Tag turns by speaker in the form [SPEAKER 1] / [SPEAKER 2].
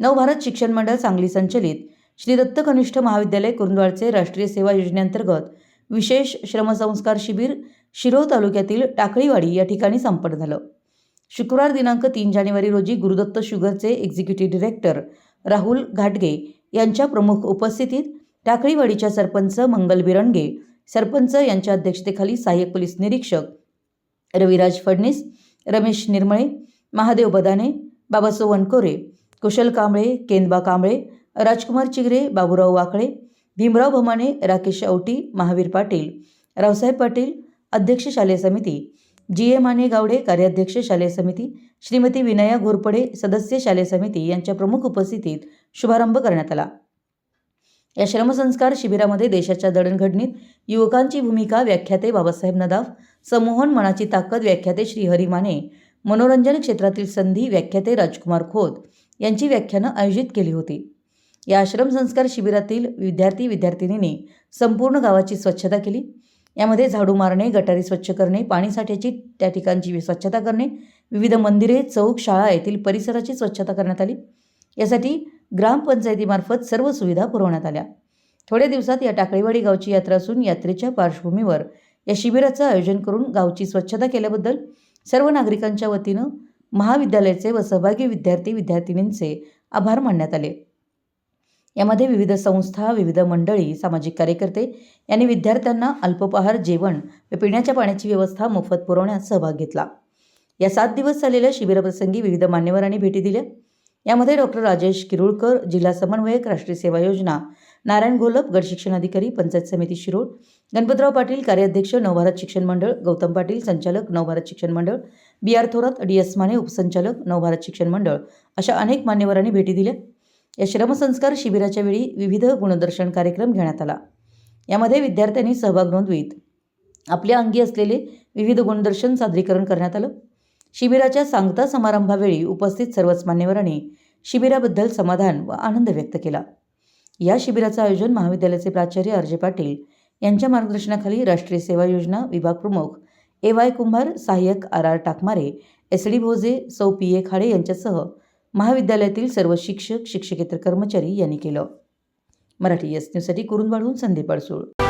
[SPEAKER 1] नवभारत शिक्षण मंडळ सांगली संचलित श्री दत्त कनिष्ठ महाविद्यालय कुरुंदवाडचे राष्ट्रीय सेवा योजनेअंतर्गत विशेष श्रमसंस्कार शिबिर शिरोळ तालुक्यातील टाकळीवाडी या ठिकाणी संपन्न झालं. शुक्रवार दिनांक तीन जानेवारी रोजी गुरुदत्त शुगरचे एक्झिक्युटिव्ह डिरेक्टर राहुल घाटगे यांच्या प्रमुख उपस्थितीत टाकळीवाडीच्या सरपंच मंगल बिरणगे सरपंच यांच्या अध्यक्षतेखाली सहाय्यक पोलीस निरीक्षक रविराज फडणीस रमेश निर्मळे महादेव बदाने बाबासो वनकोरे कुशल कांबळे केंदबा कांबळे राजकुमार चिगरे बाबूराव वाकळे भीमराव भमाणे राकेश औटी महावीर पाटील रावसाहेब पाटील अध्यक्ष शालेय समिती जी ए माने गावडे कार्याध्यक्ष शालेय समिती श्रीमती विनया घोरपडे सदस्य शालेय समिती यांच्या प्रमुख उपस्थितीत शुभारंभ करण्यात आला. या श्रमसंस्कार शिबिरामध्ये देशाच्या दळणघडणीत युवकांची भूमिका व्याख्याते बाबासाहेब नदाफ संमोहन मनाची ताकद व्याख्याते श्री हरी माने मनोरंजन क्षेत्रातील संधी व्याख्याते राजकुमार खोत यांची व्याख्यानं आयोजित केली होती. या आश्रमसंस्कार शिबिरातील विद्यार्थी विद्यार्थिनींनी संपूर्ण गावाची स्वच्छता केली. यामध्ये झाडू मारणे गटारी स्वच्छ करणे पाणीसाठ्याची त्या ठिकाणची स्वच्छता करणे विविध मंदिरे चौक शाळा येथील परिसराची स्वच्छता करण्यात आली. यासाठी ग्रामपंचायतीमार्फत सर्व सुविधा पुरवण्यात आल्या. थोड्या दिवसात या टाकळीवाडी गावची यात्रा असून यात्रेच्या पार्श्वभूमीवर या शिबिराचं आयोजन करून गावची स्वच्छता केल्याबद्दल सर्व नागरिकांच्या वतीनं महाविद्यालयाचे व सहभागी विद्यार्थी विद्यार्थिनींचे आभार मानण्यात आले. यामध्ये विविध संस्था विविध मंडळी सामाजिक कार्यकर्ते यांनी विद्यार्थ्यांना अल्पोपहार जेवण व पिण्याच्या पाण्याची व्यवस्था मोफत पुरवण्यात सहभाग घेतला. या सात दिवस चाललेल्या शिबिराप्रसंगी विविध मान्यवरांनी भेटी दिल्या. यामध्ये डॉक्टर राजेश किरुळकर जिल्हा समन्वयक राष्ट्रीय सेवा योजना नारायण घोलप गट शिक्षण अधिकारी पंचायत समिती शिरोळ गणपतराव पाटील कार्याध्यक्ष नवभारत शिक्षण मंडळ गौतम पाटील संचालक Navbharat Shikshan Mandal B R Thorat D S Mane उपसंचालक नवभारत शिक्षण मंडळ अशा अनेक मान्यवरांनी भेटी दिल्या. या श्रमसंस्कार शिबिराच्या वेळी विविध गुणदर्शन कार्यक्रम घेण्यात आला. यामध्ये विद्यार्थ्यांनी सहभाग नोंदवीत. आपल्या अंगी असलेले विविध गुणदर्शन सादरीकरण करण्यात आलं. शिबिराच्या सांगता समारंभावेळी उपस्थित सर्वच मान्यवरांनी शिबिराबद्दल समाधान व आनंद व्यक्त केला. या शिबिराचं आयोजन महाविद्यालयाचे प्राचार्य अर्जे पाटील यांच्या मार्गदर्शनाखाली राष्ट्रीय सेवा योजना विभाग प्रमुख ए वाय कुंभार सहाय्यक R R Takmare S D Bhoje सौ पी ए खाडे यांच्यासह महाविद्यालयातील सर्व शिक्षक शिक्षकेतर कर्मचारी यांनी केलं. मराठी एस न्यूजसाठी कुरुंदवाडहून संदीप अडसूळ